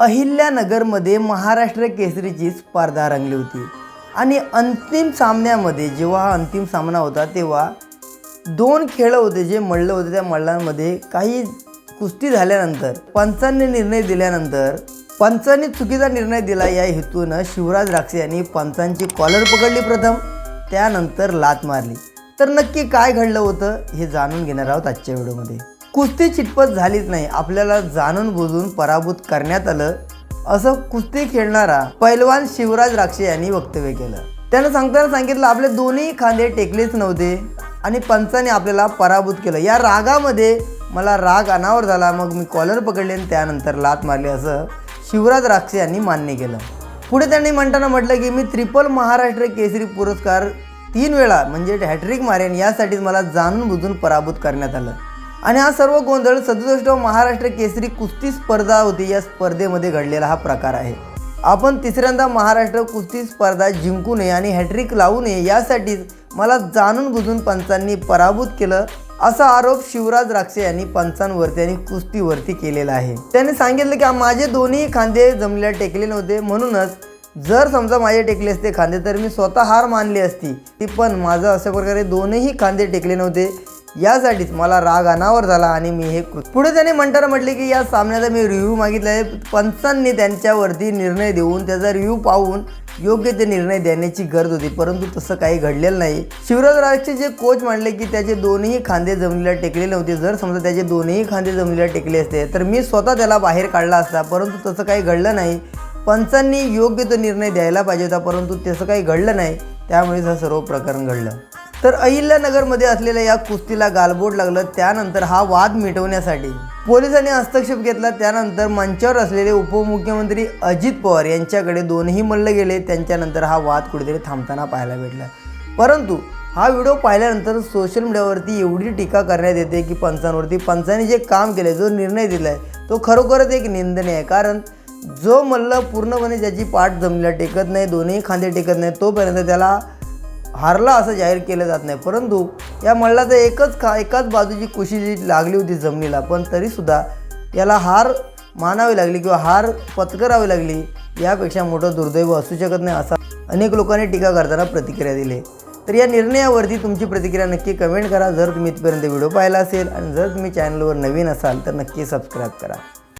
अहिल्यानगरमध्ये महाराष्ट्र केसरीची स्पर्धा रंगली होती. आणि अंतिम सामन्यामध्ये जेव्हा हा अंतिम सामना होता तेव्हा दोन खेळ होते जे मल्ल होते. त्या मल्लांमध्ये काही कुस्ती झाल्यानंतर पंचांनी निर्णय दिल्यानंतर पंचांनी चुकीचा निर्णय दिला. या हेतूनं शिवराज राक्षे यांनी पंचांची कॉलर पकडली प्रथम त्यानंतर लात मारली. तर नक्की काय घडलं होतं हे जाणून घेणार आहोत आजच्या व्हिडिओमध्ये. कुस्ती चिटपट झालीच नाही. आपल्याला जाणून बुजून पराभूत करण्यात आलं असं कुस्ती खेळणारा पैलवान शिवराज राक्षे यांनी वक्तव्य केलं. त्यानं सांगताना सांगितलं आपले दोन्ही खांदे टेकलेच नव्हते आणि पंचाने आपल्याला पराभूत केलं. या रागामध्ये मला राग अनावर झाला मग मी कॉलर पकडले आणि त्यानंतर लात मारली असं शिवराज राक्षे यांनी मान्य केलं. पुढे त्यांनी म्हणताना म्हटलं की मी त्रिपल महाराष्ट्र केसरी पुरस्कार तीन वेळा म्हणजे हॅट्रिक मारेन यासाठीच मला जाणून बुजून पराभूत करण्यात आलं. आणि हा सर्व गोंधळ सदुसष्ट महाराष्ट्र केसरी कुस्ती स्पर्धा होती या स्पर्धेमध्ये घडलेला हा प्रकार आहे. आपण तिसऱ्यांदा महाराष्ट्र कुस्ती स्पर्धा जिंकू नये आणि हॅट्रिक लावू नये यासाठीच मला जाणून बुजून पंचांनी पराभूत केलं असा आरोप शिवराज राक्षे यांनी पंचांवरती आणि कुस्तीवरती केलेला आहे. त्याने सांगितलं की माझे दोन्ही खांदे जमल्या टेकले नव्हते. म्हणूनच जर समजा माझे टेकले असते खांदे तर मी स्वतः हार मानली असती. ती पण माझं अशा प्रकारे दोनही खांदे टेकले नव्हते. यासाठीच मला राग अनावर झाला आणि मी हे कृत पुढे त्याने म्हणताना म्हटले की या सामन्याचा मी रिव्ह्यू मागितला आहे पंचांनी त्यांच्यावरती निर्णय देऊन त्याचा रिव्ह्यू पाहून योग्य ते निर्णय देण्याची गरज होती. परंतु तसं काही घडलेलं नाही. शिवराज राजचे जे कोच म्हणले की त्याचे दोन्ही खांदे जमिनीला टेकले नव्हते. जर समजा त्याचे दोन्ही खांदे जमिनीला टेकले असते तर मी स्वतः त्याला बाहेर काढला असता. परंतु तसं काही घडलं नाही. पंचांनी योग्य तो निर्णय द्यायला पाहिजे होता परंतु तसं काही घडलं नाही. त्यामुळेच हा सर्व प्रकरण घडलं. तर अहिल्यानगरमध्ये असलेल्या या कुस्तीला गालबोट लागलं. त्यानंतर हा वाद मिटवण्यासाठी पोलिसांनी हस्तक्षेप घेतला. त्यानंतर मंचावर असलेले उपमुख्यमंत्री अजित पवार यांच्याकडे दोनही मल्ल गेले. त्यांच्यानंतर हा वाद कुठेतरी थांबताना पाहायला भेटला. परंतु हा व्हिडिओ पाहिल्यानंतर सोशल मीडियावरती एवढी टीका करण्यात येते की पंचांवरती पंचांनी जे काम केले जो निर्णय दिला आहे तो खरोखरच एक निंदनीय आहे. कारण जो मल्ल पूर्णपणे ज्याची पाठ जमलेला टेकत नाही दोन्ही खांदे टेकत नाही तोपर्यंत त्याला हारला असं जाहीर केलं जात नाही. परंतु या मल्लाचं एकच खा एकाच बाजूची कुशी जी लागली होती जमिनीला. पण तरीसुद्धा याला हार मानावी लागली किंवा हार पत्करावी लागली यापेक्षा मोठं दुर्दैव असू शकत नाही असा अनेक लोकांनी टीका करताना प्रतिक्रिया दिली. तर या निर्णयावरती तुमची प्रतिक्रिया नक्की कमेंट करा. जर तुम्ही इथपर्यंत व्हिडिओ पाहिला असेल आणि जर तुम्ही चॅनलवर नवीन असाल तर नक्की सबस्क्राईब करा.